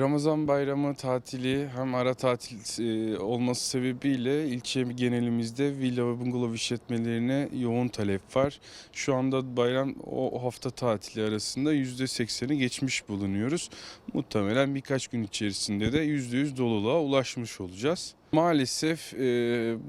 Ramazan bayramı tatili hem ara tatil e, olması sebebiyle ilçe genelimizde villa ve bungalov işletmelerine yoğun talep var. Şu anda bayram o hafta tatili arasında %80'i geçmiş bulunuyoruz. Muhtemelen birkaç gün içerisinde de %100 doluluğa ulaşmış olacağız. Maalesef e,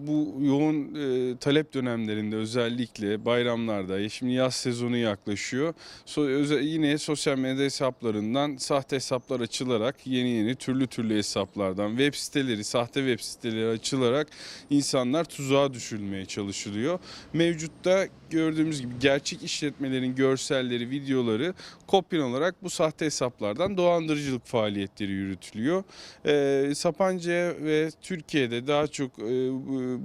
bu yoğun e, talep dönemlerinde özellikle bayramlarda ya şimdi yaz sezonu yaklaşıyor. So, öze- yine sosyal medya hesaplarından sahte hesaplar açılarak yeni yeni türlü türlü hesaplardan web siteleri, sahte web siteleri açılarak insanlar tuzağa düşürülmeye çalışılıyor. Mevcutta gördüğümüz gibi gerçek işletmelerin görselleri, videoları kopyalanarak bu sahte hesaplardan dolandırıcılık faaliyetleri yürütülüyor. Ee, Sapanca ve Türkiye'de daha çok e,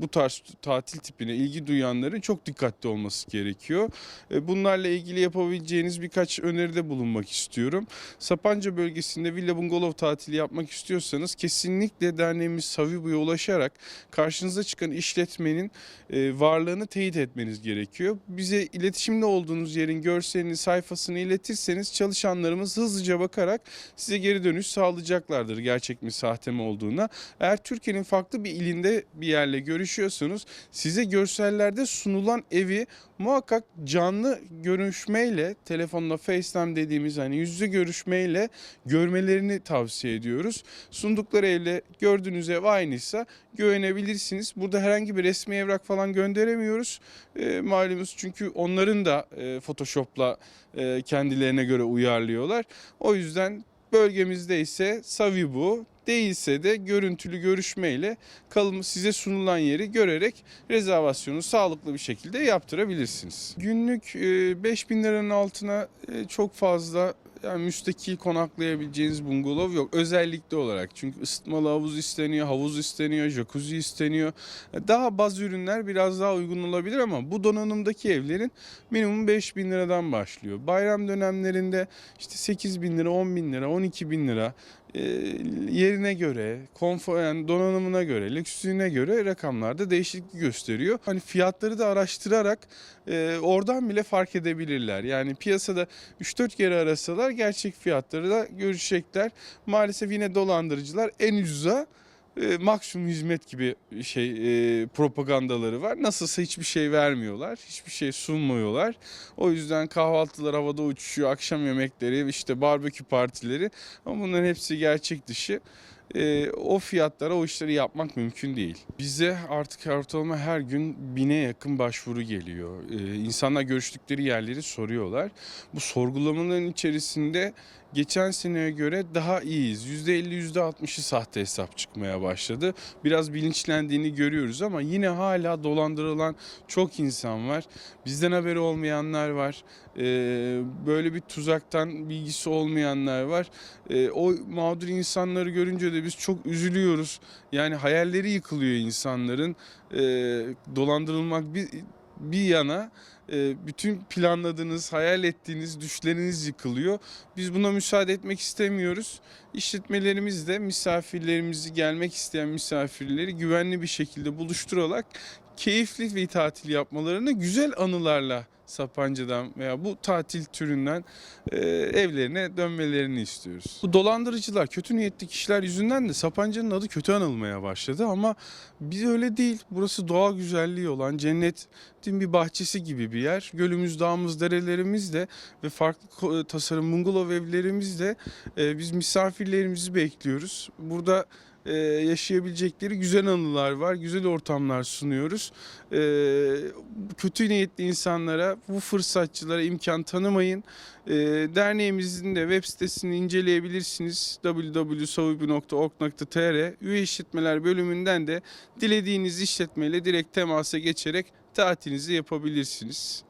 bu- tarz tatil tipine ilgi duyanların çok dikkatli olması gerekiyor. E, Bunlarla ilgili yapabileceğiniz birkaç öneride bulunmak istiyorum. Sapanca bölgesinde villa bungalov tatili yapmak istiyorsanız kesinlikle derneğimiz Savibu'ya ulaşarak karşınıza çıkan işletmenin e, varlığını teyit etmeniz gerekiyor. Bize iletişimde olduğunuz yerin görselini, sayfasını iletirseniz çalışanlarımız hızlıca bakarak size geri dönüş sağlayacaklardır gerçek mi sahte mi olduğuna. Eğer Türkiye'nin farklı bir ilinde bir yerle görüşüyorsanız size görsellerde sunulan evi muhakkak canlı görüşmeyle telefonla FaceTime dediğimiz hani yüz yüze görüşmeyle görmelerini tavsiye ediyoruz. Sundukları evle gördüğünüz ev aynıysa güvenebilirsiniz. Burada herhangi bir resmi evrak falan gönderemiyoruz. E, malumunuz çünkü onların da e, Photoshop'la e, kendilerine göre uyarlıyorlar. O yüzden bölgemizde ise Savibu değilse de görüntülü görüşmeyle kalım size sunulan yeri görerek rezervasyonu sağlıklı bir şekilde yaptırabilirsiniz. Günlük e, 5000 liranın altına çok fazla yani müstakil konaklayabileceğiniz bungalov yok. Özellikle olarak çünkü ısıtmalı havuz isteniyor, havuz isteniyor, jacuzzi isteniyor. Daha baz ürünler biraz daha uygun olabilir ama bu donanımdaki evlerin minimum 5000 liradan başlıyor. Bayram dönemlerinde işte 8 bin lira, 10 bin lira, 12 bin lira yerine göre, konfor yani donanımına göre, lüksüne göre rakamlarda değişiklik gösteriyor. Hani fiyatları da araştırarak e, oradan bile fark edebilirler. Yani piyasada 3-4 kere arasalar gerçek fiyatları da görecekler. Maalesef yine dolandırıcılar en ucuza e, maksimum hizmet gibi şey e, propagandaları var. Nasılsa hiçbir şey vermiyorlar, hiçbir şey sunmuyorlar. O yüzden kahvaltılar havada uçuşuyor, akşam yemekleri, işte barbekü partileri ama bunların hepsi gerçek dışı. E, o fiyatlara o işleri yapmak mümkün değil. Bize artık ortalama her gün bine yakın başvuru geliyor. E, insanlar görüştükleri yerleri soruyorlar. Bu sorgulamaların içerisinde geçen seneye göre daha iyiyiz. %50 %60'ı sahte hesap çıkmaya başladı. Biraz bilinçlendiğini görüyoruz ama yine hala dolandırılan çok insan var. Bizden haberi olmayanlar var. Ee, böyle bir tuzaktan bilgisi olmayanlar var. Ee, o mağdur insanları görünce de biz çok üzülüyoruz. Yani hayalleri yıkılıyor insanların. Ee, dolandırılmak bir bir yana e, bütün planladığınız, hayal ettiğiniz düşleriniz yıkılıyor. Biz buna müsaade etmek istemiyoruz. İşletmelerimiz de misafirlerimizi gelmek isteyen misafirleri güvenli bir şekilde buluşturarak keyifli bir tatil yapmalarını güzel anılarla Sapanca'dan veya bu tatil türünden e, evlerine dönmelerini istiyoruz. Bu dolandırıcılar, kötü niyetli kişiler yüzünden de Sapanca'nın adı kötü anılmaya başladı ama biz öyle değil. Burası doğa güzelliği olan cennetin bir bahçesi gibi bir yer. Gölümüz, dağımız, derelerimiz de ve farklı tasarım bungalov evlerimizde e, biz misafirlerimizi bekliyoruz. Burada e, yaşayabilecekleri güzel anılar var, güzel ortamlar sunuyoruz. E, kötü niyetli insanlara, bu fırsatçılara imkan tanımayın. E, derneğimizin de web sitesini inceleyebilirsiniz. www.savibi.org.tr Üye işletmeler bölümünden de dilediğiniz işletmeyle direkt temasa geçerek tatilinizi yapabilirsiniz.